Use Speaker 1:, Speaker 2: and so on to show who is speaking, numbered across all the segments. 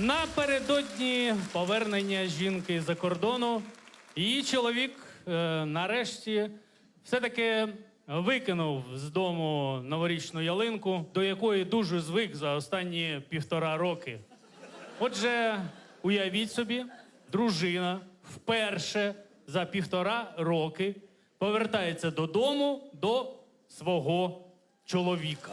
Speaker 1: Напередодні повернення жінки за кордону, її чоловік е, нарешті все-таки викинув з дому новорічну ялинку, до якої дуже звик за останні півтора роки. Отже, уявіть собі, дружина вперше за півтора роки повертається додому до свого чоловіка.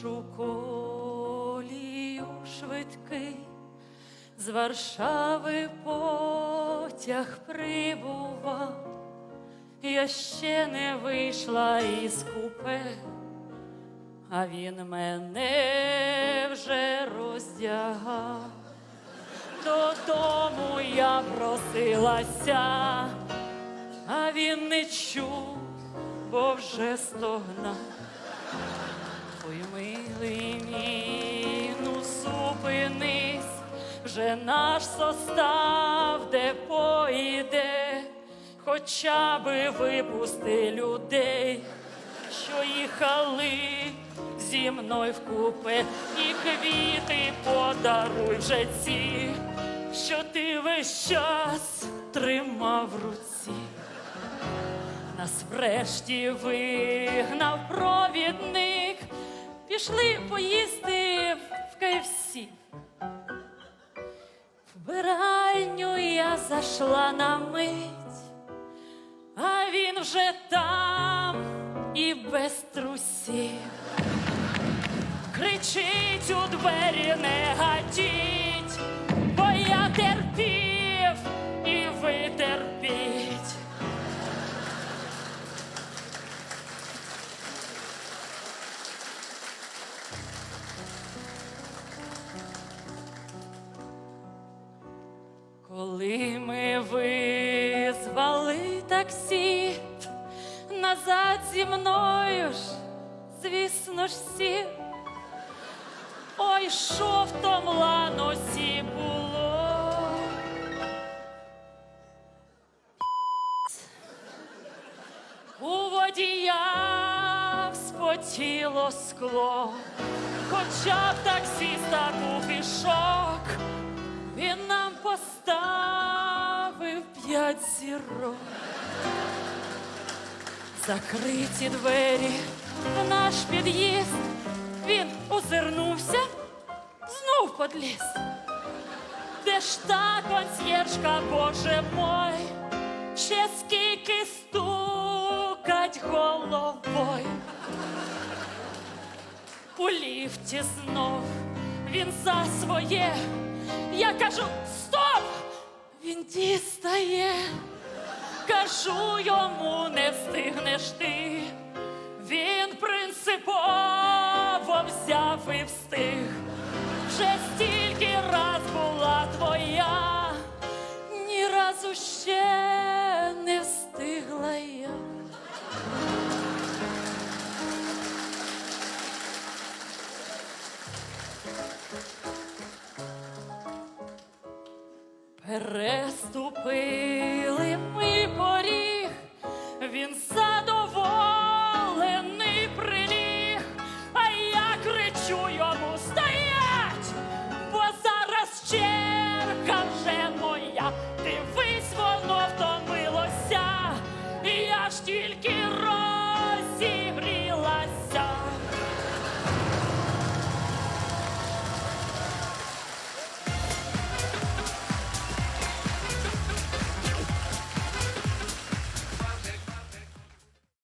Speaker 2: Першу колію швидкий з Варшави потяг прибував. Я ще не вийшла із купе, а він мене вже роздягав. Додому я просилася, а він не чув, бо вже стогнав. Ой, милий ну зупинись, вже наш состав де поїде, хоча би випусти людей, що їхали зі мною в купе, і квіти подаруй вже ці, що ти весь час тримав в руці. Нас врешті вигнав провідник. Пішли поїсти в КФС. Вбиральню я зайшла на мить, а він вже там і без трусів. Кричить у двері, не гатіть, Коли ми визвали таксі, назад зі мною ж, звісно ж, сів. Ой, що в том ланосі було. У водія вспотіло скло, хоча в таксіста був і шок. Він нам поставив п'ять зірок. Закриті двері в наш під'їзд. Він озирнувся, знов подліз. Де ж та консьєржка, боже мой, ще скільки стукать головою. У ліфті знов він за своє. Я кажу, стоп! Він дістає. Кажу йому, не встигнеш ти. Він принципово взяв і встиг. Вже стільки раз була твоя, ні разу ще Стільки